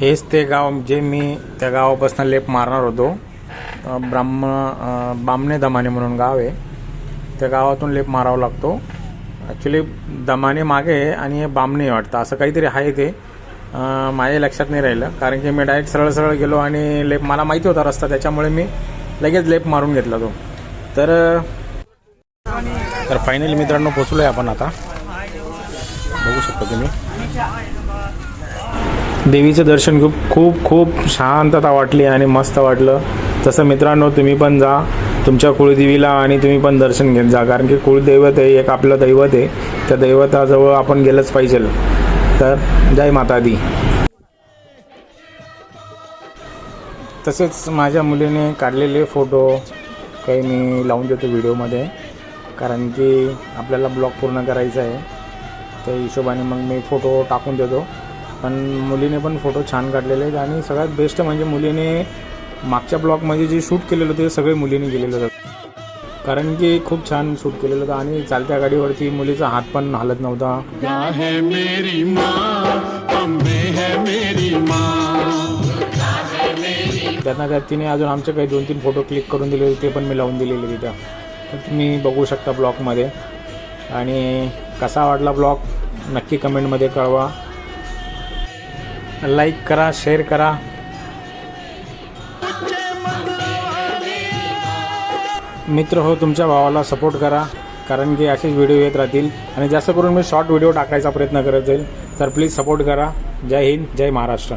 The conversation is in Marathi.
हेच ते गाव जे मी त्या गावापासून लेप मारणार होतो. ब्राह्मण ब्राह्म बामणे दमाने म्हणून गाव आहे. त्या गावातून लेप मारावा लागतो. ॲक्च्युली दमाने मागे आहे आणि हे बामणे वाटतं. असं काहीतरी आहे ते. माझ्या लक्षात नाही राहिलं. कारण की मी डायरेक्ट सरळ सरळ गेलो आणि लेप मला माहिती होता रस्ता. त्याच्यामुळे मी लगेच लेप मारून घेतला तो. तर तर फायनली मित्रांनो पोचलो आहे आपण आता. बघू शकतो तुम्ही. देवीचं दर्शन खूप खूप खूप शांतता वाटली आणि मस्त वाटलं. तसं मित्रांनो तुम्ही पण जा तुमच्या कुळदेवीला आणि तुम्ही पण दर्शन घेत जा. कारण की कुळदैवत आहे एक आपलं दैवत आहे. त्या दैवताजवळ आपण गेलंच पाहिजे. तर जय माता दी तसेच माझ्या मुलीने काढलेले फोटो काही मी लावून देतो व्हिडिओमध्ये. कारण की आपल्याला ब्लॉग पूर्ण करायचा आहे. त्या हिशोबाने मग मी फोटो टाकून देतो. पण मुलीने पण फोटो छान काढलेले आहेत आणि सगळ्यात बेस्ट म्हणजे मुलीने मागच्या ब्लॉगमध्ये जे शूट केलेलं होतं ते सगळे मुलीने केलेलं होतं. कारण की खूप छान शूट केलेलं होतं आणि चालत्या गाडीवरती मुलीचा हात पण हलत नव्हता. त्यातनं त्यात तिने अजून आमचे काही दोन तीन फोटो क्लिक करून दिले होते ते पण मी लावून दिलेले तिथं. तर तुम्ही बघू शकता ब्लॉगमध्ये आणि कसा वाटला ब्लॉग नक्की कमेंटमध्ये कळवा. लाईक करा शेअर करा. मित्र हो तुमच्या भावाला सपोर्ट करा कारण की असेच व्हिडिओ येत राहतील. आणि जास्त करून मी शॉर्ट व्हिडिओ टाकायचा प्रयत्न करत जाईल. तर प्लीज सपोर्ट करा. जय हिंद जय महाराष्ट्र.